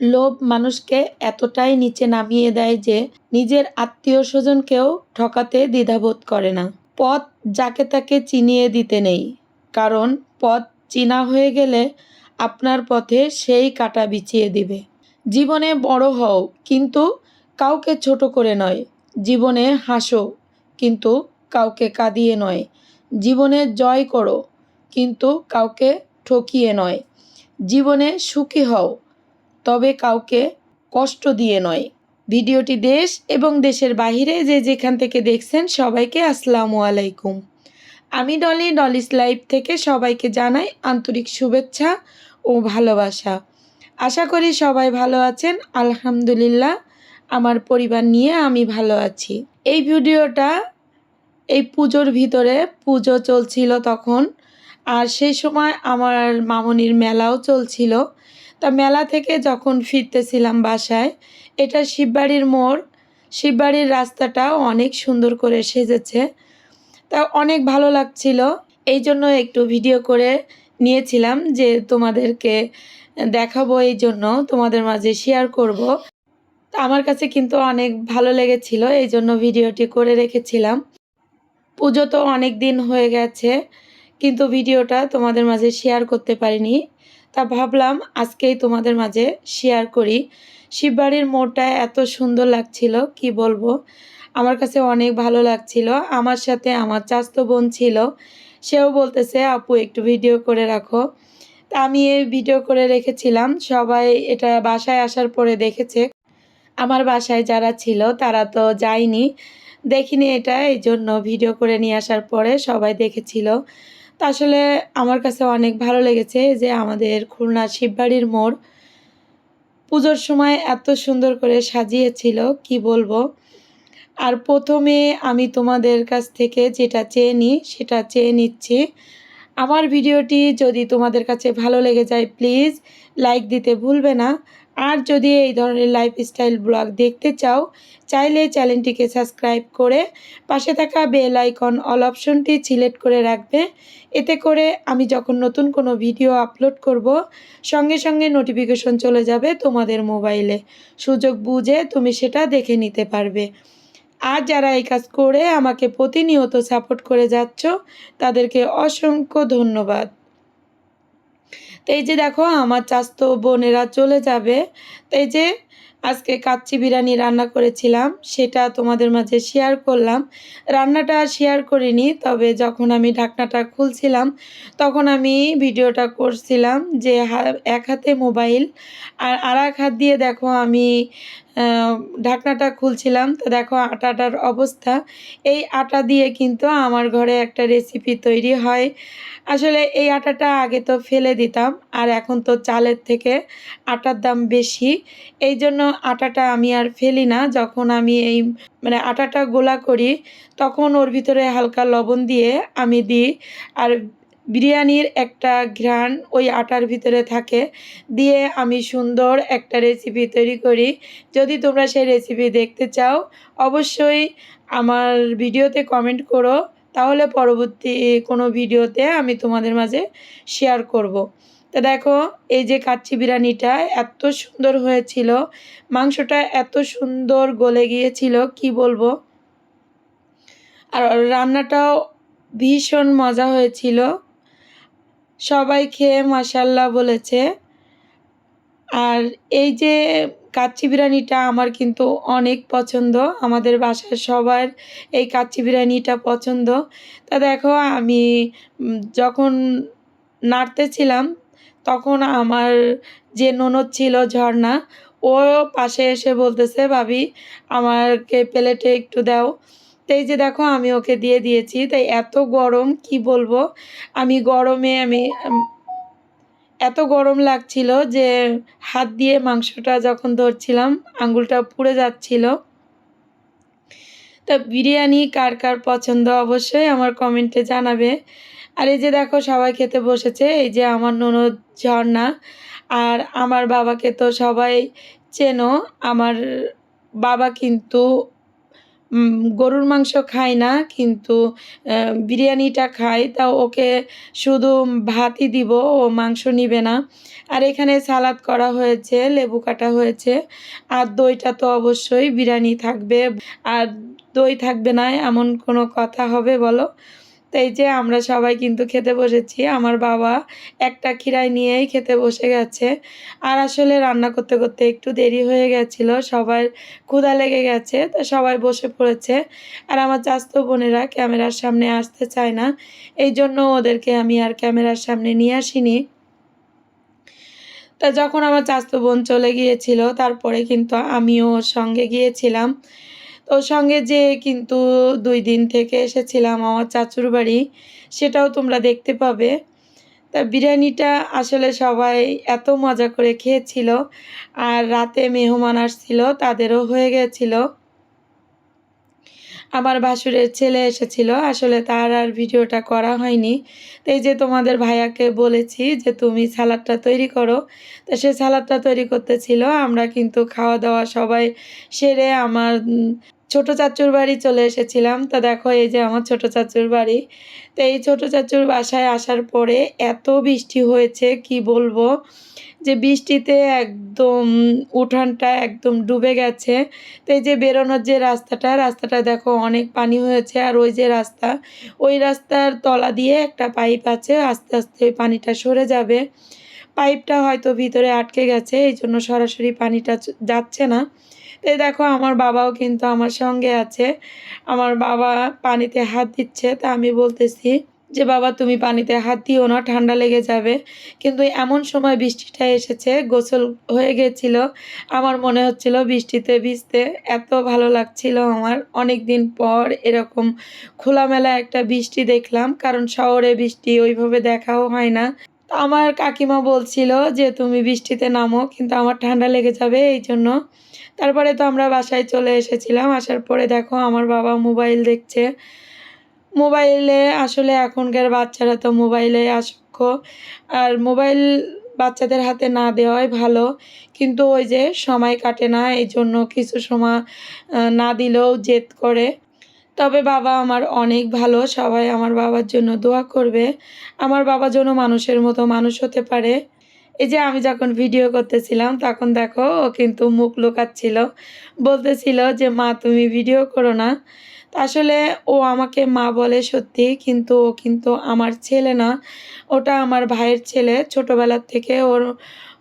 লোভ মানুষকে এতটাই নিচে নামিয়ে দেয় যে নিজের আত্মীয় স্বজনকেও ঠকাতে দ্বিধাবোধ করে না। পথ যাকে তাকে চিনিয়ে দিতে নেই, কারণ পথ চিনা হয়ে গেলে আপনার পথে সেই কাটা বিছিয়ে দিবে। জীবনে বড় হও, কিন্তু কাউকে ছোট করে নয়। জীবনে হাসো, কিন্তু কাউকে কাঁদিয়ে নয়। জীবনে জয় করো, কিন্তু কাউকে ঠকিয়ে নয়। জীবনে সুখী হও তবে কাউকে কষ্ট দিয়ে নয়। ভিডিওটি দেশ এবং দেশের বাহিরে যে যেখান থেকে দেখছেন সবাইকে আসসালামু আলাইকুম। আমি ডলি, ডলিস লাইভ থেকে সবাইকে জানাই আন্তরিক শুভেচ্ছা ও ভালোবাসা। আশা করি সবাই ভালো আছেন, আলহামদুলিল্লাহ। আমার পরিবার নিয়ে আমি ভালো আছি। এই ভিডিওটা এই পুজোর ভিতরে পুজো চলছিল তখন। আর সেই সময় আমার মামনির মেলাও চলছিল। তা মেলা থেকে যখন ফিরতেছিলাম বাসায়, এটা শিববাড়ির মোড়। শিববাড়ির রাস্তাটা অনেক সুন্দর করে সেজেছে। তা অনেক ভালো লাগছিল। এই জন্য একটু ভিডিও করে নিয়েছিলাম যে তোমাদেরকে দেখাবো এই জন্য, তোমাদের মাঝে শেয়ার করব। তা আমার কাছে কিন্তু অনেক ভালো লেগেছিল, এই জন্য ভিডিওটি করে রেখেছিলাম। পুজো তো অনেক দিন হয়ে গেছে, কিন্তু ভিডিওটা তোমাদের মাঝে শেয়ার করতে পারিনি। তা ভাবলাম আজকেই তোমাদের মাঝে শেয়ার করি। শিববাড়ির মোড়টা এত সুন্দর লাগছিল, কি বলব? আমার কাছে অনেক ভালো লাগছিল। আমার সাথে আমার চাস্তো বোন ছিল, সেও বলতেছে, আপু, একটু ভিডিও করে রাখো। তা আমি এই ভিডিও করে রেখেছিলাম, সবাই এটা বাসায় আসার পরে দেখেছে। আমার বাসায় যারা ছিল, তারা তো যায়নি। দেখিনি এটা এই জন্য ভিডিও করে নিয়ে আসার পরে সবাই দেখেছিল। তা আসলে আমার কাছে অনেক ভালো লেগেছে যে আমাদের খুলনা শিববাড়ির মোড় পুজোর সময় এত সুন্দর করে সাজিয়েছিল, কি বলব? আর প্রথমে আমি তোমাদের কাছ থেকে যেটা চেয়ে নিই সেটা চেয়ে নিচ্ছি। আমার ভিডিওটি যদি তোমাদের কাছে ভালো লেগে যায়, প্লিজ লাইক দিতে ভুলবে না। আর যদি এই ধরনের লাইফস্টাইল ব্লগ দেখতে চাও, চাইলে চ্যানেলটিকে সাবস্ক্রাইব করে পাশে থাকা বেল আইকন অল অপশনটি সিলেক্ট করে রাখবে। এতে করে আমি যখন নতুন কোনো ভিডিও আপলোড করব, সঙ্গে সঙ্গে নোটিফিকেশন চলে যাবে তোমাদের মোবাইলে সুযোগ বুঝে তুমি সেটা দেখে নিতে পারবে। আর যারা এই কাজ করে আমাকে প্রতিনিয়ত সাপোর্ট করে যাচ্ছ, তাদেরকে অসংখ্য ধন্যবাদ। তো এই যে দেখো আমার চাস্তো বোনেরা চলে যাবে। তো এই যে আজকে কাচ্চি বিরিয়ানি রান্না করেছিলাম, সেটা তোমাদের মাঝে শেয়ার করলাম। রান্নাটা শেয়ার করিনি, তবে যখন আমি ঢাকনাটা খুলছিলাম, তখন আমি ভিডিওটা করছিলাম যে এক হাতে মোবাইল আর আর এক হাত দিয়ে দেখো আমি ঢাকনাটা খুলছিলাম। তো দেখো আটাটার অবস্থা। এই আটা দিয়ে কিন্তু আমার ঘরে একটা রেসিপি তৈরি হয়। আসলে এই আটাটা আগে তো ফেলে দিতাম, আর এখন তো চালের থেকে আটার দাম বেশি। এই জন্য আটাটা আমি আর ফেলি না। যখন আমি এই মানে আটাটা গোলা করি, তখন ওর ভিতরে হালকা লবণ দিয়ে আমি দিই। আর বিরিয়ানির একটা ঘ্রাণ ওই আটার ভিতরে থাকে। দিয়ে আমি সুন্দর একটা রেসিপি তৈরি করি। যদি তোমরা সেই রেসিপি দেখতে চাও, অবশ্যই আমার ভিডিওতে কমেন্ট করো। তাহলে পরবর্তী কোনো ভিডিওতে আমি তোমাদের মাঝে শেয়ার করব। তো দেখো, এই যে কাচ্চি বিরিয়ানিটা এত সুন্দর হয়েছিল, মাংসটা এত সুন্দর গলে গিয়েছিল, কি বলব? আর রান্নাটাও ভীষণ মজা হয়েছিল। সবাই খেয়ে মাসাল্লাহ বলেছে। আর এই যে কাচ্চি বিরিয়ানিটা আমার কিন্তু অনেক পছন্দ, আমাদের বাসার সবার এই কাচ্চি বিরিয়ানিটা পছন্দ। তা দেখো, আমি যখন নাড়তেছিলাম তখন আমার যে ননদ ছিল ঝর্ণা, ও পাশে এসে বলতেছে, ভাবি, আমাকে প্লেটে একটু দাও। তাই যে দেখো, আমি ওকে দিয়ে দিয়েছি। তাই এত গরম, কি বলব? আমি গরমে, আমি, এত গরম লাগছিল যে হাত দিয়ে মাংসটা যখন ধরছিলাম, আঙ্গুলটা পুড়ে যাচ্ছিল। তা বিরিয়ানি কার কার পছন্দ অবশ্যই আমার কমেন্টে জানাবে। আর এই যে দেখো সবাই খেতে বসেছে, এই যে আমার ননদ ঝর্ণা আর আমার বাবাকে তো সবাই চেনো, আমার বাবা কিন্তু গরুর মাংস খায় না, কিন্তু বিরিয়ানিটা খায় তা ওকে শুধু ভাতই দিব, ও মাংস নিবে না। আর এখানে সালাদ করা হয়েছে, লেবু কাটা হয়েছে, আর দইটা তো অবশ্যই বিরিয়ানি থাকবে, আর দই থাকবে না, এমন কোনো কথা হবে বলো? তো এই যে আমরা সবাই কিন্তু খেতে বসেছি। আমার বাবা একটা খিরাই নিয়েই খেতে বসে গেছে। আর আসলে রান্না করতে করতে একটু দেরি হয়ে গেছিল। সবার ক্ষুধা লেগে গেছে, তো সবাই বসে পড়েছে। আর আমার চাস্তো বোনেরা ক্যামেরার সামনে আসতে চায় না। এই জন্য ওদেরকে আমি আর ক্যামেরার সামনে নিয়ে আসিনি। তা যখন আমার চাস্তো বোন চলে গিয়েছিল, তারপরে কিন্তু আমিও ওর সঙ্গে গিয়েছিলাম। ওর সঙ্গে যে কিন্তু দুই দিন থেকে এসেছিলাম আমার চাচুর বাড়ি, সেটাও তোমরা দেখতে পাবে। তা বিরিয়ানিটা আসলে সবাই এত মজা করে খেয়েছিল, আর রাতে মেহমান আসছিল, তাদেরও হয়ে গেছিল। আমার ভাসুরের ছেলে এসেছিল, আসলে তার আর ভিডিওটা করা হয়নি। তো যে তোমাদের ভাইয়াকে বলেছি যে তুমি সালাদটা তৈরি করো, তো সে সালাদটা তৈরি করতেছিল, আমরা কিন্তু খাওয়া দাওয়া সবাই সেরে আমার ছোট চাচুর বাড়ি চলে এসেছিলাম। তা দেখো, এই যে আমার ছোট চাচুর বাড়ি। তো এই ছোট চাচুর বাসায় আসার পরে এত বৃষ্টি হয়েছে, কি বলব? যে বৃষ্টিতে একদম উঠানটা একদম ডুবে গেছে। তো এই যে বেরোনোর যে রাস্তাটা রাস্তাটা দেখো অনেক পানি হয়েছে। আর ওই যে রাস্তা, ওই রাস্তার তলা দিয়ে একটা পাইপ আছে, আস্তে আস্তে ওই পানিটা সরে যাবে। পাইপটা হয়তো ভিতরে আটকে গেছে, এই জন্য সরাসরি পানিটা যাচ্ছে না। তো এই দেখো, আমার বাবাও কিন্তু আমার সঙ্গে আছে। আমার বাবা পানিতে হাত দিচ্ছে, তা আমি বলতেছি যে, বাবা, তুমি পানিতে হাত দিও না, ঠান্ডা লেগে যাবে। কিন্তু এমন সময় বৃষ্টিটা এসেছে, গোসল হয়ে গেছিল। আমার মনে হচ্ছিল বৃষ্টিতে ভিজতে এত ভালো লাগছিল আমার। অনেক দিন পর এরকম খোলামেলা একটা বৃষ্টি দেখলাম, কারণ শহরে বৃষ্টি ওইভাবে দেখাও হয় না। তো আমার কাকিমা বলছিল যে, তুমি বৃষ্টিতে নামো, কিন্তু আমার ঠান্ডা লেগে যাবে এই জন্য। তারপরে তো আমরা বাসায় চলে এসেছিলাম। আসার পরে দেখো আমার বাবা মোবাইল দেখছে। মোবাইলে আসলে এখনকার বাচ্চারা তো মোবাইলে আসক্ষ আর মোবাইল বাচ্চাদের হাতে না দেওয়াই ভালো। কিন্তু ওই যে সময় কাটে না, এই জন্য কিছু সময় না দিলেও জেদ করে। তবে বাবা আমার অনেক ভালো, সবাই আমার বাবার জন্য দোয়া করবে। আমার বাবা যেন মানুষের মতো মানুষ হতে পারে। এই যে আমি যখন ভিডিও করতেছিলাম, তখন দেখো ও কিন্তু মুখ লুকাচ্ছিল। বলতেছিল যে, মা, তুমি ভিডিও করো না। আসলে ও আমাকে মা বলে সত্যি, কিন্তু ও কিন্তু আমার ছেলে না। ওটা আমার ভাইয়ের ছেলে। ছোটোবেলার থেকে ওর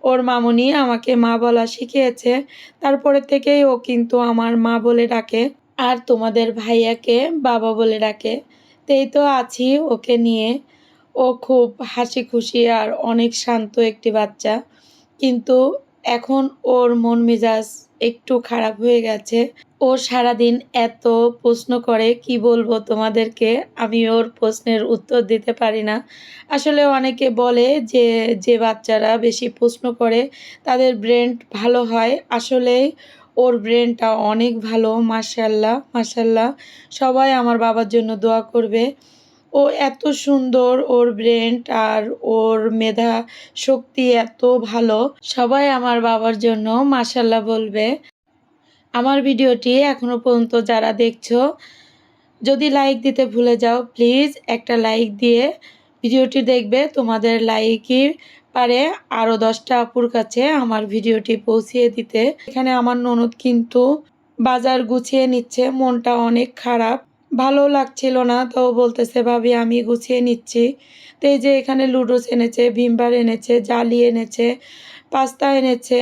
ওর মামুনি আমাকে মা বলা শিখিয়েছে। তারপরে থেকেই ও কিন্তু আমার মা বলে ডাকে। আর তোমাদের ভাইয়াকে বাবা বলে ডাকে। তো এই তো আছি ওকে নিয়ে। ও খুব হাসি খুশি আর অনেক শান্ত একটি বাচ্চা। কিন্তু এখন ওর মন মেজাজ একটু খারাপ হয়ে গেছে। ও সারাদিন এত প্রশ্ন করে, কি বলব তোমাদেরকে? আমি ওর প্রশ্নের উত্তর দিতে পারি না। আসলে অনেকে বলে যে যে বাচ্চারা বেশি প্রশ্ন করে, তাদের ব্রেন ভালো হয়। আসলে ওর ব্রেনটা অনেক ভালো মাশাল্লাহ মাশাল্লাহ সবাই আমার বাবার জন্য দোয়া করবে। ও এত সুন্দর ওর ব্রেন আর ওর মেধা শক্তি এত ভালো। সবাই আমার বাবার জন্য মাশাল্লাহ বলবে। আমার ভিডিওটি এখনও পর্যন্ত যারা দেখছ, যদি লাইক দিতে ভুলে যাও প্লিজ একটা লাইক দিয়ে ভিডিওটি দেখবে। তোমাদের লাইকই পারে আরও দশটা আপুর কাছে আমার ভিডিওটি পৌঁছিয়ে দিতে। এখানে আমার ননদ কিন্তু বাজার গুছিয়ে নিচ্ছে, মনটা অনেক খারাপ। ভালো লাগছিল না তো বলতেছে, ভাবি, আমি গুছিয়ে নিচ্ছি। তো এই যে এখানে লুডোস এনেছে, ভিমবার এনেছে, জালি এনেছে, পাস্তা এনেছে,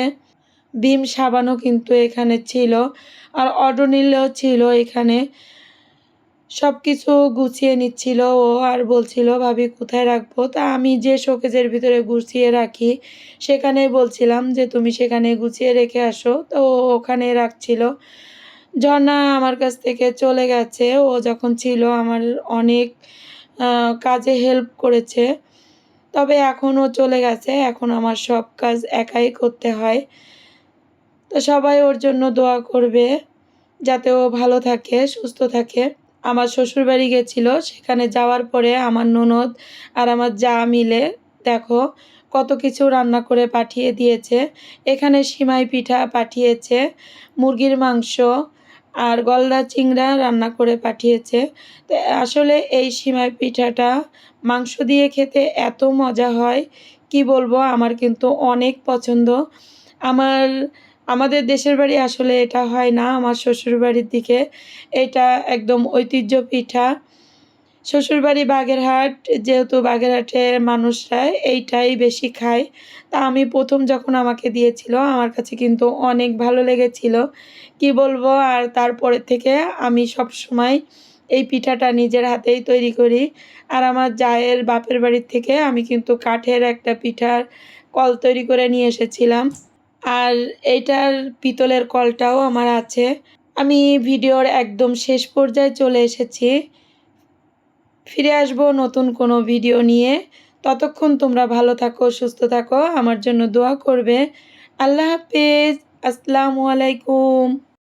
ভীম সাবানও কিন্তু এখানে ছিল। আর অডোনিলও ছিল এখানে। সব কিছু গুছিয়ে নিচ্ছিল ও আর বলছিল, ভাবি, কোথায় রাখব? তা আমি যে শোকেজের ভিতরে গুছিয়ে রাখি, সেখানেই বলছিলাম যে, তুমি সেখানে গুছিয়ে রেখে আসো। তো ও ওখানে রাখছিল। ঝর্ণা আমার কাছ থেকে চলে গেছে। ও যখন ছিল, আমার অনেক কাজে হেল্প করেছে। তবে এখনও চলে গেছে। এখন আমার সব কাজ একাই করতে হয়। তো সবাই ওর জন্য দোয়া করবে, যাতে ও ভালো থাকে, সুস্থ থাকে। আমার শ্বশুরবাড়ি গেছিল, সেখানে যাওয়ার পরে আমার ননদ আর আমার যা মিলে, দেখো, কত কিছু রান্না করে পাঠিয়ে দিয়েছে। এখানে সিমাই পিঠা পাঠিয়েছে, মুরগির মাংস আর গলদা চিংড়া রান্না করে পাঠিয়েছে। তো আসলে এই সিমাই পিঠাটা মাংস দিয়ে খেতে এত মজা হয়, কি বলব, আমার কিন্তু অনেক পছন্দ। আমার আমাদের দেশের বাড়ি আসলে এটা হয় না, আমার শ্বশুর বাড়ির দিকে। এটা একদম ঐতিহ্য পিঠা শ্বশুরবাড়ি বাগেরহাট, যেহেতু বাগেরহাটের মানুষরা এইটাই বেশি খায়। তা আমি প্রথম যখন আমাকে দিয়েছিল, আমার কাছে কিন্তু অনেক ভালো লেগেছিল। কি বলব? আর তারপরে থেকে আমি সব সময় এই পিঠাটা নিজের হাতেই তৈরি করি। আর আমার জায়ের বাপের বাড়ির থেকে আমি কিন্তু কাঠের একটা পিঠার কল তৈরি করে নিয়ে এসেছিলাম। আর এইটার পিতলের কলটাও আমার আছে। আমি ভিডিওর একদম শেষ পর্যায়ে চলে এসেছি। ফিরে আসব নতুন কোনো ভিডিও নিয়ে। ততক্ষণ তোমরা ভালো থাকো, সুস্থ থাকো, আমার জন্য দোয়া করবে। আল্লাহ হাফেজ। আসসালামু আলাইকুম।